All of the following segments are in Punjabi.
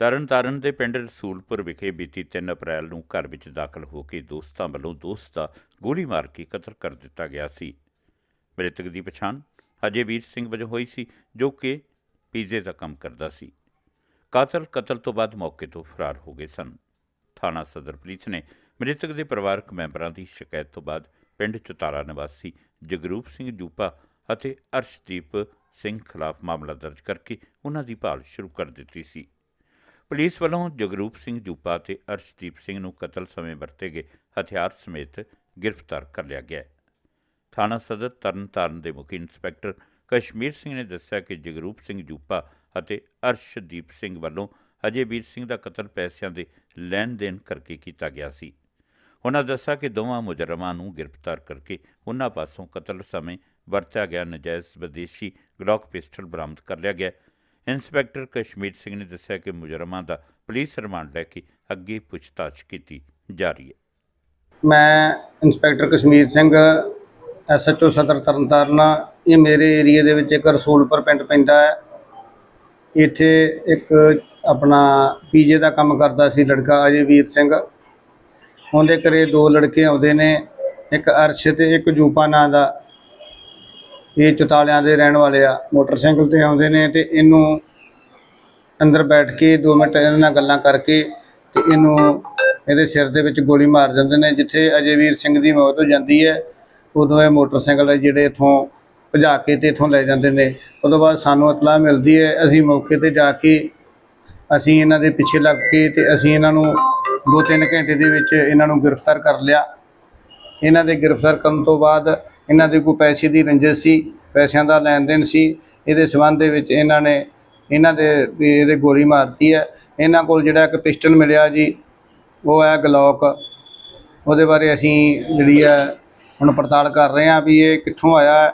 ਤਰਨਤਾਰਨ ਦੇ ਪਿੰਡ ਰਸੂਲਪੁਰ ਵਿਖੇ ਬੀਤੀ 3 ਅਪ੍ਰੈਲ ਨੂੰ ਘਰ ਵਿੱਚ ਦਾਖਲ ਹੋ ਕੇ ਦੋਸਤਾਂ ਵੱਲੋਂ ਦੋਸਤ ਦਾ ਗੋਲੀ ਮਾਰ ਕੇ ਕਤਲ ਕਰ ਦਿੱਤਾ ਗਿਆ ਸੀ। ਮ੍ਰਿਤਕ ਦੀ ਪਛਾਣ ਅਜੇ ਵੀਰ ਸਿੰਘ ਵਜੋਂ ਹੋਈ ਸੀ, ਜੋ ਕਿ ਪੀਜ਼ੇ ਦਾ ਕੰਮ ਕਰਦਾ ਸੀ। ਕਾਤਲ ਕਤਲ ਤੋਂ ਬਾਅਦ ਮੌਕੇ ਤੋਂ ਫਰਾਰ ਹੋ ਗਏ ਸਨ। ਥਾਣਾ ਸਦਰ ਪੁਲਿਸ ਨੇ ਮ੍ਰਿਤਕ ਦੇ ਪਰਿਵਾਰਕ ਮੈਂਬਰਾਂ ਦੀ ਸ਼ਿਕਾਇਤ ਤੋਂ ਬਾਅਦ ਪਿੰਡ ਚਤਾਰਾ ਨਿਵਾਸੀ ਜਗਰੂਪ ਸਿੰਘ ਜੂਪਾ ਅਤੇ ਅਰਸ਼ਦੀਪ ਸਿੰਘ ਖਿਲਾਫ ਮਾਮਲਾ ਦਰਜ ਕਰਕੇ ਉਹਨਾਂ ਦੀ ਭਾਲ ਸ਼ੁਰੂ ਕਰ ਦਿੱਤੀ ਸੀ। ਪੁਲਿਸ ਵੱਲੋਂ ਜਗਰੂਪ ਸਿੰਘ ਜੂਪਾ ਤੇ ਅਰਸ਼ਦੀਪ ਸਿੰਘ ਨੂੰ ਕਤਲ ਸਮੇਂ ਵਰਤੇ ਗਏ ਹਥਿਆਰ ਸਮੇਤ ਗ੍ਰਿਫਤਾਰ ਕਰ ਲਿਆ ਗਿਆ ਹੈ। ਥਾਣਾ ਸਦਰ ਤਰਨਤਾਰਨ ਦੇ ਮੁਖੀ ਇੰਸਪੈਕਟਰ ਕਸ਼ਮੀਰ ਸਿੰਘ ਨੇ ਦੱਸਿਆ ਕਿ ਜਗਰੂਪ ਸਿੰਘ ਜੂਪਾ ਅਤੇ ਅਰਸ਼ਦੀਪ ਸਿੰਘ ਵੱਲੋਂ ਅਜੇ ਵੀਰ ਸਿੰਘ ਦਾ ਕਤਲ ਪੈਸਿਆਂ ਦੇ ਲੈਣ ਦੇਣ ਕਰਕੇ ਕੀਤਾ ਗਿਆ ਸੀ। ਉਹਨਾਂ ਦੱਸਿਆ ਕਿ ਦੋਵਾਂ ਮੁਜਰਮਾਂ ਨੂੰ ਗ੍ਰਿਫਤਾਰ ਕਰਕੇ ਉਹਨਾਂ ਪਾਸੋਂ ਕਤਲ ਸਮੇਂ ਵਰਤਿਆ ਗਿਆ। ਨਜਾਇਜ਼ ਵਿਦੇਸ਼ੀ ਗਲੌਕ ਪਿਸਟਲ ਬਰਾਮਦ ਕਰ ਲਿਆ ਗਿਆ। ਇੰਸਪੈਕਟਰ ਕਸ਼ਮੀਰ ਸਿੰਘ ਨੇ ਦੱਸਿਆ ਕਿ ਮੁਜਰਮਾਂ ਦਾ ਪੁਲਿਸ ਰਿਮਾਂਡ ਲੈ ਕੇ ਅੱਗੇ ਪੁੱਛਤਾਛ ਕੀਤੀ ਜਾ ਰਹੀ ਹੈ। ਮੈਂ ਇੰਸਪੈਕਟਰ ਕਸ਼ਮੀਰ ਸਿੰਘ ਐਸਐਚਓ ਸਦਰ ਤਰਨਤਾਰਨ ਇਹ ਮੇਰੇ ਏਰੀਆ ਦੇ ਵਿੱਚ ਇੱਕ ਰਸੂਲਪੁਰ ਪਿੰਡ ਪੈਂਦਾ ਹੈ। ਇੱਥੇ ਇੱਕ ਆਪਣਾ ਪੀਜੇ ਦਾ ਕੰਮ ਕਰਦਾ ਸੀ ਲੜਕਾ ਅਜੇ ਵੀਰ ਸਿੰਘ। ਉਹਦੇ ਘਰੇ ਦੋ ਲੜਕੇ ਆਉਂਦੇ ਨੇ, ਇੱਕ ਅਰਸ਼ ਤੇ ਇੱਕ ਜੂਪਾ ਨਾਂ ਦਾ। ਇਹ ਚਤਾਲਿਆਂ ਦੇ ਰਹਿਣ ਵਾਲੇ ਆ, ਮੋਟਰਸਾਈਕਲ ਤੇ ਆਉਂਦੇ ਨੇ ਤੇ ਇਹਨੂੰ ਅੰਦਰ ਬੈਠ ਕੇ 2 ਮਿੰਟ ਇਹਨਾਂ ਨਾਲ ਗੱਲਾਂ ਕਰਕੇ ਤੇ ਇਹਨੂੰ ਇਹਦੇ ਸਿਰ ਦੇ ਵਿੱਚ ਗੋਲੀ ਮਾਰ ਦਿੰਦੇ ਨੇ, ਜਿੱਥੇ ਅਜੇਵੀਰ ਸਿੰਘ ਦੀ ਮੌਤ ਹੋ ਜਾਂਦੀ ਹੈ, ਉਦੋਂ ਇਹ ਮੋਟਰਸਾਈਕਲ ਹੈ ਜਿਹੜੇ ਇਥੋਂ ਭਜਾ ਕੇ ਤੇ ਇਥੋਂ ਲੈ ਜਾਂਦੇ ਨੇ। ਉਦੋਂ ਬਾਅਦ ਸਾਨੂੰ ਇਤਲਾਹ ਮਿਲਦੀ ਹੈ, ਅਸੀਂ ਮੌਕੇ ਤੇ ਜਾ ਕੇ ਅਸੀਂ ਇਹਨਾਂ ਦੇ ਪਿੱਛੇ ਲੱਗ ਕੇ ਤੇ ਅਸੀਂ ਇਹਨਾਂ ਨੂੰ 2-3 ਘੰਟੇ ਦੇ ਵਿੱਚ ਇਹਨਾਂ ਨੂੰ ਗ੍ਰਿਫਤਾਰ ਕਰ ਲਿਆ। ਇਹਨਾਂ ਦੇ ਗ੍ਰਿਫਤਾਰ ਕਰਨ ਤੋਂ ਬਾਅਦ ਇਹਨਾਂ ਦੇ ਕੋਈ ਪੈਸੇ ਦੀ ਰੰਜਿਸ਼ ਸੀ, ਪੈਸਿਆਂ ਦਾ ਲੈਣ ਦੇਣ ਸੀ। ਇਹਦੇ ਸਬੰਧ ਦੇ ਵਿੱਚ ਇਹਨਾਂ ਨੇ, ਇਹਨਾਂ ਦੇ ਇਹਦੇ ਗੋਲੀ ਮਾਰਤੀ ਹੈ। ਇਹਨਾਂ ਕੋਲ ਜਿਹੜਾ ਇੱਕ ਪਿਸਟਲ ਮਿਲਿਆ ਜੀ, ਉਹ ਹੈ ਗਲੌਕ ਉਹਦੇ ਬਾਰੇ ਅਸੀਂ ਜਿਹੜੀ ਹੈ ਹੁਣ ਪੜਤਾਲ ਕਰ ਰਹੇ ਹਾਂ ਵੀ ਇਹ ਕਿੱਥੋਂ ਆਇਆ ਹੈ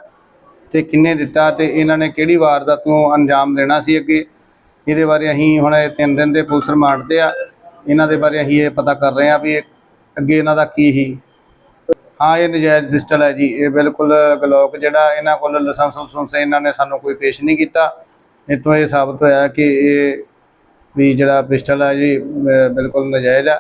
ਤੇ ਕਿੰਨੇ ਦਿੱਤਾ ਤੇ ਇਹਨਾਂ ਨੇ ਕਿਹੜੀ ਵਾਰਦਾਤ ਨੂੰ ਅੰਜਾਮ ਦੇਣਾ ਸੀ ਅੱਗੇ। ਇਹਦੇ ਬਾਰੇ ਅਸੀਂ ਹੁਣ ਇਹ ਤਿੰਨ ਦਿਨ ਦੇ ਪੁਲਿਸ ਰਿਮਾਂਡ ਤੇ ਆ। ਇਹਨਾਂ ਦੇ ਬਾਰੇ ਅਸੀਂ ਇਹ ਪਤਾ ਕਰ ਰਹੇ ਹਾਂ ਵੀ ਇਹ ਅੱਗੇ ਇਹਨਾਂ ਦਾ ਕੀ ਸੀ। ਹਾਂ, ਇਹ ਨਜਾਇਜ਼ ਪਿਸਟਲ ਹੈ ਜੀ। ਇਹ ਬਿਲਕੁਲ ਗਲੋਕ ਜਿਹੜਾ ਇਹਨਾਂ ਕੋਲ ਲਾਇਸੈਂਸ ਲਾਇਸੈਂਸ ਇਹਨਾਂ ਨੇ ਸਾਨੂੰ ਕੋਈ ਪੇਸ਼ ਨਹੀਂ ਕੀਤਾ। ਇਹ ਤੋਂ ਇਹ ਸਾਬਤ ਹੋਇਆ ਕਿ ਇਹ ਵੀ ਜਿਹੜਾ ਪਿਸਟਲ ਹੈ ਜੀ ਬਿਲਕੁਲ ਨਜਾਇਜ਼ ਹੈ।